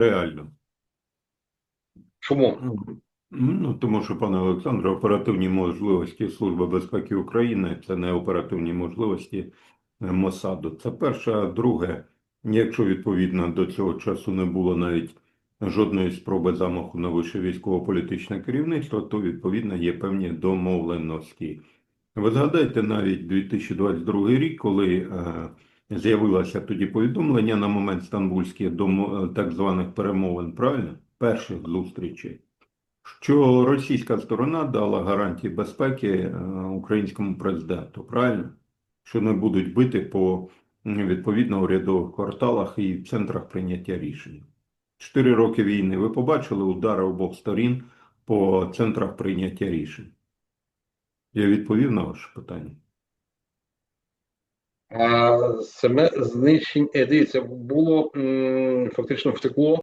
Реально. Чому? Ну, тому що, пане Олександре, оперативні можливості Служби безпеки України це не оперативні можливості е, Мосаду. Це перше. А Друге, якщо відповідно до цього часу не було навіть жодної спроби замаху на вище військово-політичне керівництво, то відповідно є певні домовленості. Ви згадайте навіть 2022 рік, коли е, з'явилося тоді повідомлення на момент стамбульських домо- е, так званих перемовин, правильно? Перших зустрічей що російська сторона дала гарантії безпеки е, українському президенту, правильно? Що не будуть бити по відповідно урядових кварталах і центрах прийняття рішень. Чотири роки війни. Ви побачили удари обох сторін по центрах прийняття рішень? Я відповів на ваше питання. А саме знищення, е, дивіться, було фактично втекло